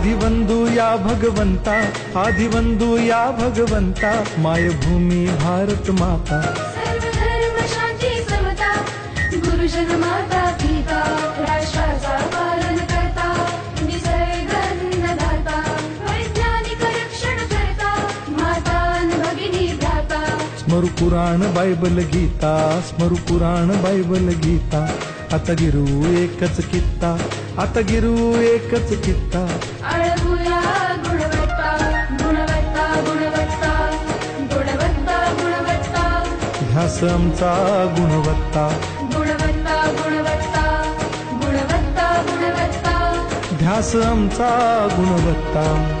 आदिवंदू या भगवंता आदिवंदू या भगवंता मायभूमी भारत माता। सर्व धर्म शांती समता गुरुजन माता पिता राष्ट्राचा पालन करता निसर्ग अन्नदाता वैज्ञानिक रक्षण करता माता अन भगिनी भ्राता। स्मरु पुराण बायबल गीता स्मरु पुराण बायबल गीता। आता गिरू एकच कित्ता आता गिरू एकच कित्ता। ध्यास आमचा गुणवत्ता. गुणवत्ता गुणवत्ता गुणवत्ता गुणवत्ता. ध्यास आमचा गुणवत्ता.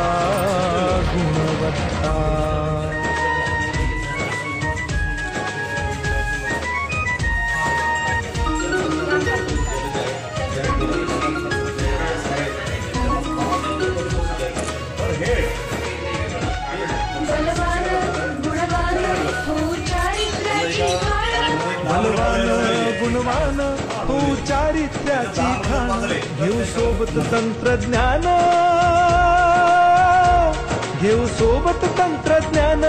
सेवा गुणवत्ता गुणवान तू चारित्र्याची खाण घेऊ सोबत तंत्रज्ञान घेऊ सोबत तंत्रज्ञान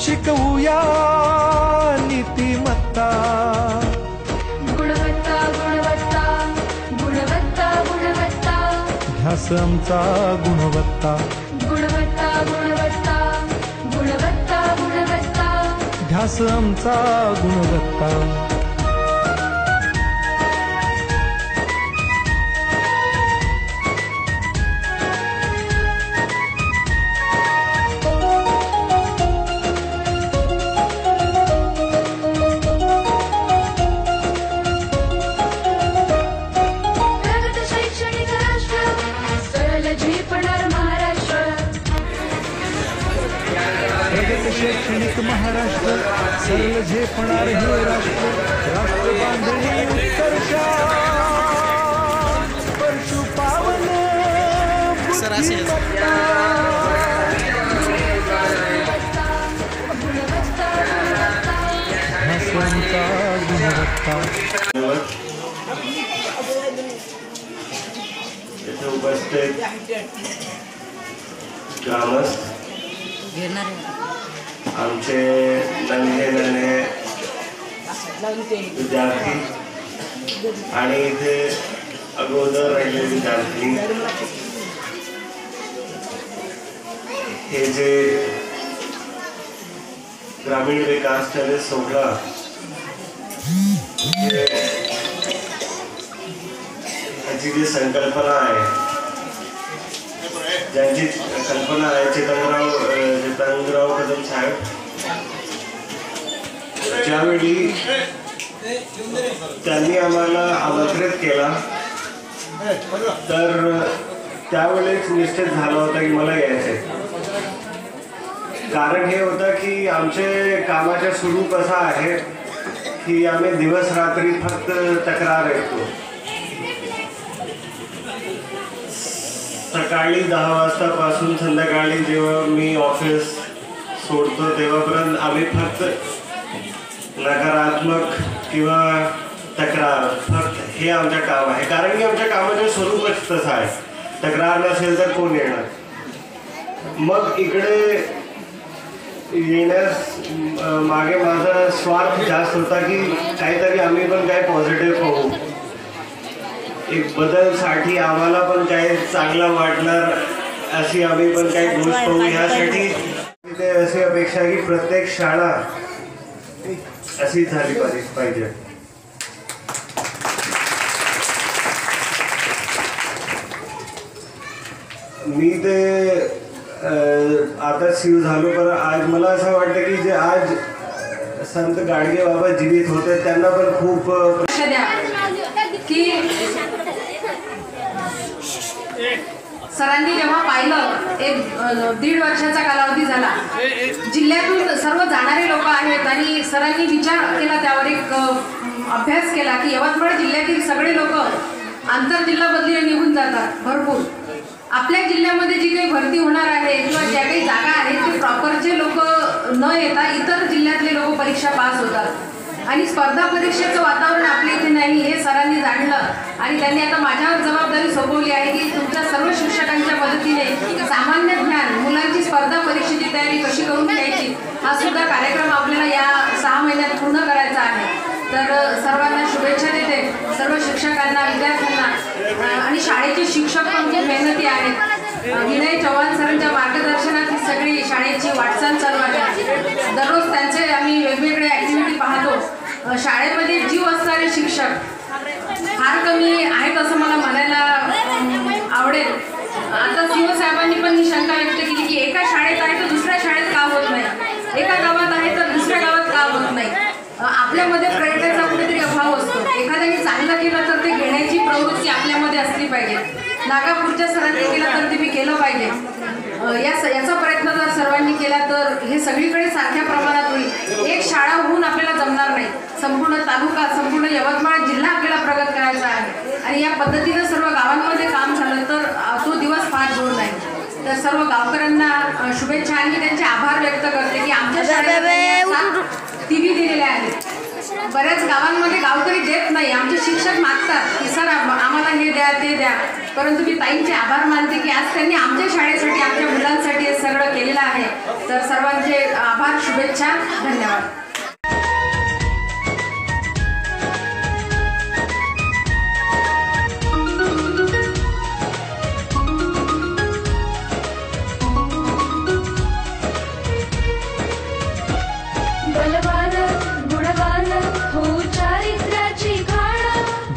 शिकवूया नीतिमत्ता गुणवत्ता गुणवत्ता गुणवत्ता गुणवत्ता. ध्यास आमचा गुणवत्ता. गुणवत्ता गुणवत्ता गुणवत्ता गुणवत्ता. ध्यास आमचा गुणवत्ता. Gracias. गुणवत्ता गुणवत्ता उपस्थित आमचे नन्हे नन्हे विद्यार्थी आणि इथे अगोदर राहिले विद्यार्थी हे जे ग्रामीण विकास त्याने सोहळा त्याची जी संकल्पना आहे ज्यांची कल्पना आहे चेतनराव अं, कदम साहेब ज्यावेळी त्यांनी आम्हाला आमंत्रित केला तर त्यावेळेस निश्चित झालं होतं की मला यायचंय. कारण हे होतं की आमचे कामाचे सुरू कसा आहे की आम्ही दिवस रात्री फक्त तक्रार येतो सकाळी दहा वाजतापासून संध्याकाळी जेव्हा मी ऑफिस सोडतो तेव्हापर्यंत आम्ही फक्त नकारात्मक किंवा तक्रार फक्त हे आमचं काम आहे. कारण की आमच्या कामाचे स्वरूपच तसं आहे. तक्रार नसेल तर कोण येणार? मग इकडे येण्यास मागे माझा स्वार्थ जास्त होता की काहीतरी आम्ही पण काय पॉझिटिव्ह पाहू एक बदलसाठी आम्हाला पण काही चांगलं वाटणार अशी आम्ही पण काही गोष्ट होऊ. ह्यासाठी तिथे अशी अपेक्षा की प्रत्येक शाळा अशी झाली पाहिजे पाहिजे. मी ते आता शिव झालो पण आज मला असं वाटतं की जे आज संत गाडगे बाबा जीवित होते त्यांना पण खूप लक्ष द्या. की सरांनी जेव्हा पाहिलं एक दीड वर्षाचा कालावधी झाला. जिल्ह्यातून सर्व जाणारे लोक आहेत आणि सरांनी विचार केला त्यावर एक अभ्यास केला की यवतमाळ जिल्ह्यातील सगळे लोक आंतरजिल्हा बदलीने निघून जातात भरपूर. आपल्या जिल्ह्यामध्ये जी काही भरती होणार आहे किंवा ज्या काही जागा आहेत ते प्रॉपरचे लोक न येता इतर जिल्ह्यातले लोक परीक्षा पास होतात. आणि स्पर्धा परीक्षेचं वातावरण आपल्या इथे नाही हे सरांनी जाणलं. आणि त्यांनी आता माझ्यावर जबाबदारी सोपवली आहे की तुमच्या सर्व शिक्षकांच्या मदतीने सामान्य ज्ञान मुलांची स्पर्धा परीक्षेची तयारी कशी करून घ्यायची हा सुद्धा कार्यक्रम आपल्याला या सहा महिन्यात पूर्ण करायचा आहे. तर सर्वांना शुभेच्छा देते. सर्व शिक्षकांना विद्यार्थी शाळेचे शिक्षक पण खूप मेहनती आहेत. विनय चव्हाण सरांच्या मार्गदर्शनात ही सगळी शाळेची वाटचाल चालू आहे. दररोज त्यांचे आम्ही वेगवेगळे ॲक्टिव्हिटी पाहतो. शाळेमध्ये जीव असणारे शिक्षक फार कमी आहेत असं मला म्हणायला आवडेल. आता सिंह साहेबांनी पण ही शंका व्यक्त केली की एका शाळेत आहे तर दुसऱ्या शाळेत का होत नाही? एका गावात आहे तर दुसऱ्या गावात का होत नाही? आपल्यामध्ये प्रयत्न एखाद्याने चांगलं केलं तर ते घेण्याची प्रवृत्ती आपल्यामध्ये असली पाहिजे. नागापूरच्या सरांनी केलं तर ते मी केलं पाहिजे. या याचा प्रयत्न जर सर्वांनी केला तर हे सगळीकडे सारख्या प्रमाणात होईल. एक शाळा होऊन आपल्याला जमणार नाही. संपूर्ण तालुका संपूर्ण यवतमाळ जिल्हा आपल्याला प्रगत करायचा आहे. आणि या पद्धतीनं सर्व गावांमध्ये काम झालं तर तो दिवस फार दूर नाही. तर सर्व गावकऱ्यांना शुभेच्छा आणि त्यांचे आभार व्यक्त करते की आमच्या शाळेत टी व्ही दिलेले आहेत. बऱ्याच गावांमध्ये गावकरी देत नाही. आमचे शिक्षक मागतात की सर आम्हाला हे द्या ते द्या. परंतु मी ताईंचे आभार मानते की आज त्यांनी आमच्या शाळेसाठी आमच्या मुलांसाठी हे सगळं केलेलं आहे. तर सर्वांचे आभार शुभेच्छा धन्यवाद.